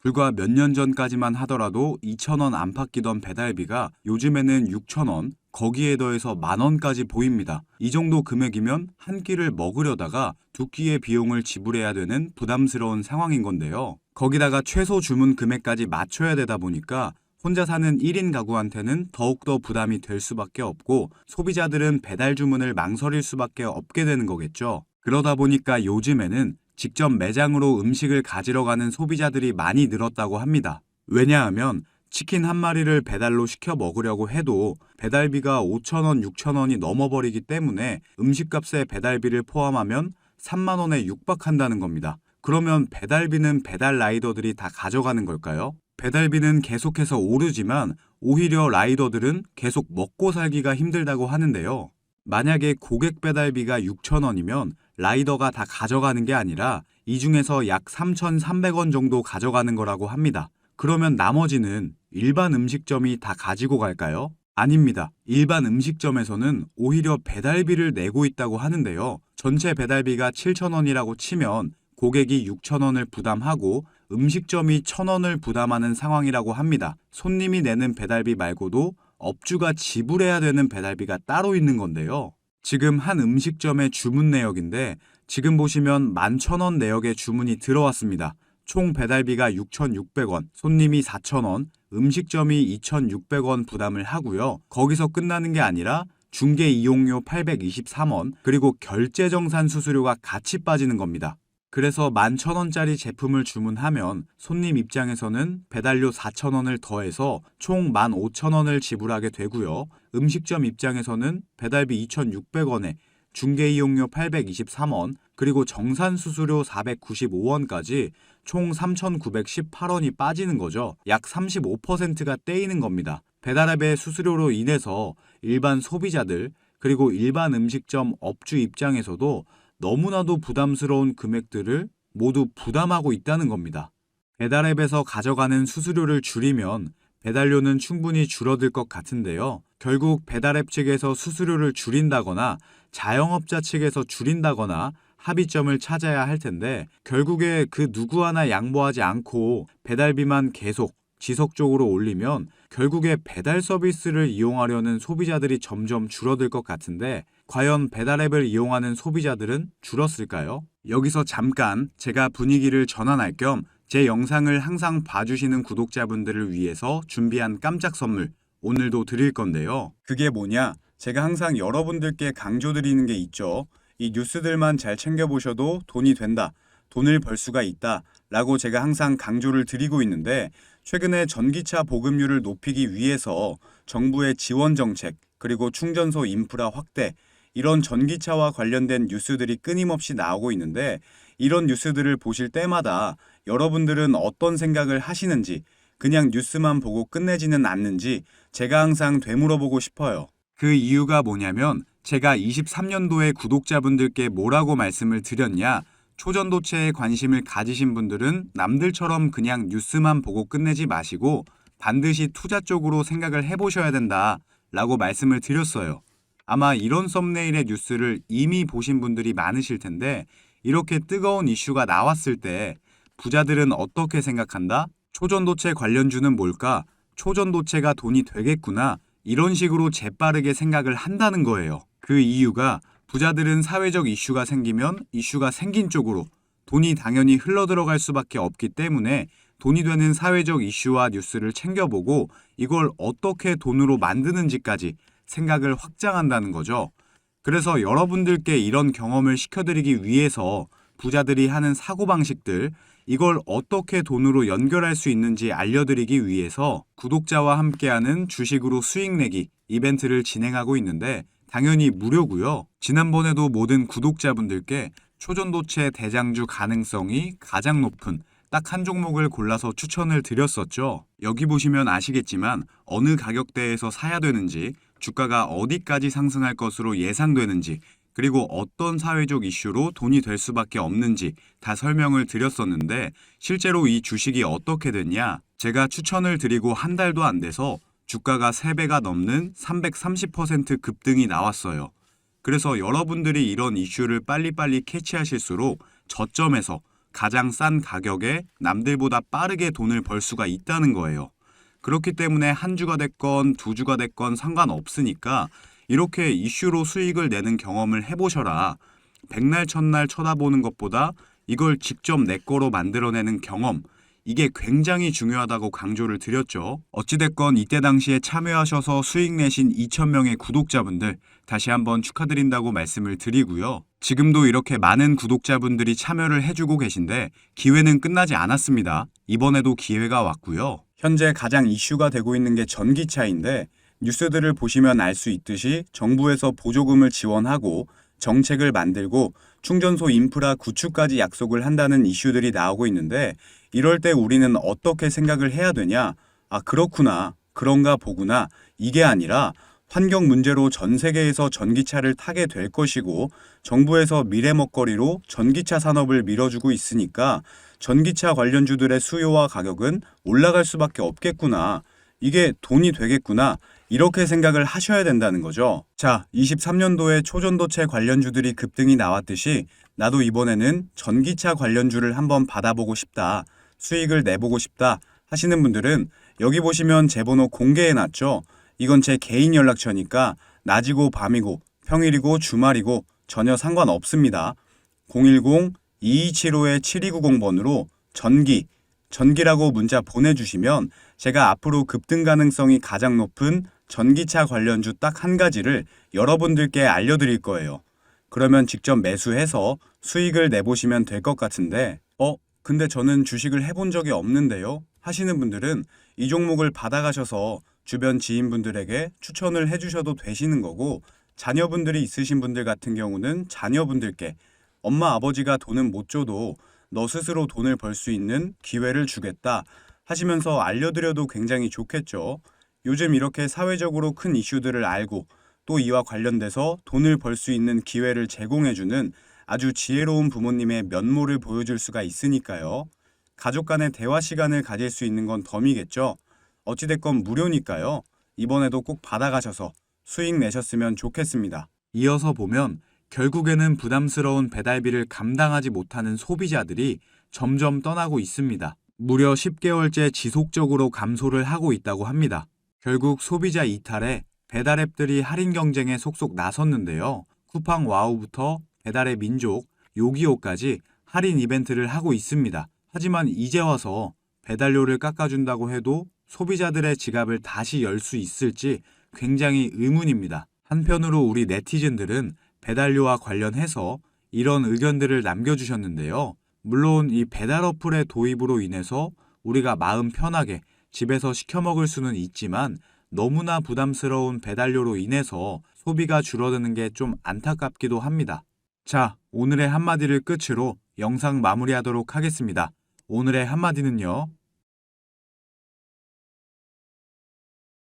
불과 몇 년 전까지만 하더라도 2,000원 안팎이던 배달비가 요즘에는 6,000원, 거기에 더해서 만 원까지 보입니다. 이 정도 금액이면 한 끼를 먹으려다가 두 끼의 비용을 지불해야 되는 부담스러운 상황인 건데요. 거기다가 최소 주문 금액까지 맞춰야 되다 보니까 혼자 사는 1인 가구한테는 더욱더 부담이 될 수밖에 없고 소비자들은 배달 주문을 망설일 수밖에 없게 되는 거겠죠. 그러다 보니까 요즘에는 직접 매장으로 음식을 가지러 가는 소비자들이 많이 늘었다고 합니다. 왜냐하면 치킨 한 마리를 배달로 시켜 먹으려고 해도 배달비가 5,000원, 6,000원이 넘어버리기 때문에 음식값에 배달비를 포함하면 3만 원에 육박한다는 겁니다. 그러면 배달비는 배달 라이더들이 다 가져가는 걸까요? 배달비는 계속해서 오르지만 오히려 라이더들은 계속 먹고 살기가 힘들다고 하는데요. 만약에 고객 배달비가 6,000원이면 라이더가 다 가져가는 게 아니라 이 중에서 약 3,300원 정도 가져가는 거라고 합니다. 그러면 나머지는 일반 음식점이 다 가지고 갈까요? 아닙니다. 일반 음식점에서는 오히려 배달비를 내고 있다고 하는데요. 전체 배달비가 7,000원이라고 치면 고객이 6,000원을 부담하고 음식점이 1,000원을 부담하는 상황이라고 합니다. 손님이 내는 배달비 말고도 업주가 지불해야 되는 배달비가 따로 있는 건데요. 지금 한 음식점의 주문 내역인데 지금 보시면 11,000원 내역의 주문이 들어왔습니다. 총 배달비가 6,600원, 손님이 4,000원, 음식점이 2,600원 부담을 하고요. 거기서 끝나는 게 아니라 중개 이용료 823원, 그리고 결제 정산 수수료가 같이 빠지는 겁니다. 그래서 11,000원짜리 제품을 주문하면 손님 입장에서는 배달료 4,000원을 더해서 총 15,000원을 지불하게 되고요. 음식점 입장에서는 배달비 2,600원에 중개 이용료 823원, 그리고 정산 수수료 495원까지 총 3,918원이 빠지는 거죠. 약 35%가 떼이는 겁니다. 배달앱의 수수료로 인해서 일반 소비자들 그리고 일반 음식점 업주 입장에서도 너무나도 부담스러운 금액들을 모두 부담하고 있다는 겁니다. 배달앱에서 가져가는 수수료를 줄이면 배달료는 충분히 줄어들 것 같은데요. 결국 배달앱 측에서 수수료를 줄인다거나 자영업자 측에서 줄인다거나 합의점을 찾아야 할 텐데 결국에 그 누구 하나 양보하지 않고 배달비만 계속 지속적으로 올리면 결국에 배달 서비스를 이용하려는 소비자들이 점점 줄어들 것 같은데 과연 배달앱을 이용하는 소비자들은 줄었을까요? 여기서 잠깐 제가 분위기를 전환할 겸 제 영상을 항상 봐주시는 구독자분들을 위해서 준비한 깜짝 선물 오늘도 드릴 건데요. 그게 뭐냐? 제가 항상 여러분들께 강조드리는 게 있죠. 이 뉴스들만 잘 챙겨보셔도 돈이 된다. 돈을 벌 수가 있다. 라고 제가 항상 강조를 드리고 있는데 최근에 전기차 보급률을 높이기 위해서 정부의 지원 정책 그리고 충전소 인프라 확대 이런 전기차와 관련된 뉴스들이 끊임없이 나오고 있는데 이런 뉴스들을 보실 때마다 여러분들은 어떤 생각을 하시는지 그냥 뉴스만 보고 끝내지는 않는지 제가 항상 되물어보고 싶어요. 그 이유가 뭐냐면 제가 23년도에 구독자분들께 뭐라고 말씀을 드렸냐 초전도체에 관심을 가지신 분들은 남들처럼 그냥 뉴스만 보고 끝내지 마시고 반드시 투자 쪽으로 생각을 해보셔야 된다 라고 말씀을 드렸어요. 아마 이런 썸네일의 뉴스를 이미 보신 분들이 많으실 텐데 이렇게 뜨거운 이슈가 나왔을 때 부자들은 어떻게 생각한다? 초전도체 관련주는 뭘까? 초전도체가 돈이 되겠구나. 이런 식으로 재빠르게 생각을 한다는 거예요. 그 이유가 부자들은 사회적 이슈가 생기면 이슈가 생긴 쪽으로 돈이 당연히 흘러들어갈 수밖에 없기 때문에 돈이 되는 사회적 이슈와 뉴스를 챙겨보고 이걸 어떻게 돈으로 만드는지까지 생각을 확장한다는 거죠. 그래서 여러분들께 이런 경험을 시켜드리기 위해서 부자들이 하는 사고방식들, 이걸 어떻게 돈으로 연결할 수 있는지 알려드리기 위해서 구독자와 함께하는 주식으로 수익 내기 이벤트를 진행하고 있는데 당연히 무료고요. 지난번에도 모든 구독자분들께 초전도체 대장주 가능성이 가장 높은 딱 한 종목을 골라서 추천을 드렸었죠. 여기 보시면 아시겠지만 어느 가격대에서 사야 되는지, 주가가 어디까지 상승할 것으로 예상되는지, 그리고 어떤 사회적 이슈로 돈이 될 수밖에 없는지 다 설명을 드렸었는데 실제로 이 주식이 어떻게 됐냐? 제가 추천을 드리고 한 달도 안 돼서 주가가 3배가 넘는 330% 급등이 나왔어요. 그래서 여러분들이 이런 이슈를 빨리빨리 캐치하실수록 저점에서 가장 싼 가격에 남들보다 빠르게 돈을 벌 수가 있다는 거예요. 그렇기 때문에 한 주가 됐건 두 주가 됐건 상관없으니까 이렇게 이슈로 수익을 내는 경험을 해보셔라. 백날 첫날 쳐다보는 것보다 이걸 직접 내 거로 만들어내는 경험, 이게 굉장히 중요하다고 강조를 드렸죠. 어찌됐건 이때 당시에 참여하셔서 수익 내신 2,000명의 구독자분들 다시 한번 축하드린다고 말씀을 드리고요. 지금도 이렇게 많은 구독자분들이 참여를 해주고 계신데 기회는 끝나지 않았습니다. 이번에도 기회가 왔고요. 현재 가장 이슈가 되고 있는 게 전기차인데 뉴스들을 보시면 알 수 있듯이 정부에서 보조금을 지원하고 정책을 만들고 충전소 인프라 구축까지 약속을 한다는 이슈들이 나오고 있는데 이럴 때 우리는 어떻게 생각을 해야 되냐? 아, 그렇구나. 그런가 보구나. 이게 아니라 환경 문제로 전 세계에서 전기차를 타게 될 것이고 정부에서 미래 먹거리로 전기차 산업을 밀어주고 있으니까 전기차 관련주들의 수요와 가격은 올라갈 수밖에 없겠구나. 이게 돈이 되겠구나. 이렇게 생각을 하셔야 된다는 거죠. 자, 23년도에 초전도체 관련주들이 급등이 나왔듯이 나도 이번에는 전기차 관련주를 한번 받아보고 싶다. 수익을 내보고 싶다 하시는 분들은 여기 보시면 제 번호 공개해 놨죠. 이건 제 개인 연락처니까 낮이고 밤이고 평일이고 주말이고 전혀 상관없습니다. 010-2275-7290번으로 전기, 전기라고 문자 보내주시면 제가 앞으로 급등 가능성이 가장 높은 전기차 관련주 딱 한 가지를 여러분들께 알려드릴 거예요. 그러면 직접 매수해서 수익을 내보시면 될 것 같은데, 어, 근데 저는 주식을 해본 적이 없는데요? 하시는 분들은 이 종목을 받아가셔서 주변 지인분들에게 추천을 해주셔도 되시는 거고, 자녀분들이 있으신 분들 같은 경우는 자녀분들께 엄마 아버지가 돈은 못 줘도 너 스스로 돈을 벌 수 있는 기회를 주겠다 하시면서 알려드려도 굉장히 좋겠죠. 요즘 이렇게 사회적으로 큰 이슈들을 알고 또 이와 관련돼서 돈을 벌 수 있는 기회를 제공해주는 아주 지혜로운 부모님의 면모를 보여줄 수가 있으니까요. 가족 간의 대화 시간을 가질 수 있는 건 덤이겠죠. 어찌됐건 무료니까요. 이번에도 꼭 받아가셔서 수익 내셨으면 좋겠습니다. 이어서 보면 결국에는 부담스러운 배달비를 감당하지 못하는 소비자들이 점점 떠나고 있습니다. 무려 10개월째 지속적으로 감소를 하고 있다고 합니다. 결국 소비자 이탈에 배달앱들이 할인 경쟁에 속속 나섰는데요. 쿠팡 와우부터 배달의 민족, 요기요까지 할인 이벤트를 하고 있습니다. 하지만 이제 와서 배달료를 깎아준다고 해도 소비자들의 지갑을 다시 열 수 있을지 굉장히 의문입니다. 한편으로 우리 네티즌들은 배달료와 관련해서 이런 의견들을 남겨주셨는데요. 물론 이 배달 어플의 도입으로 인해서 우리가 마음 편하게 집에서 시켜 먹을 수는 있지만 너무나 부담스러운 배달료로 인해서 소비가 줄어드는 게 좀 안타깝기도 합니다. 자, 오늘의 한마디를 끝으로 영상 마무리하도록 하겠습니다. 오늘의 한마디는요.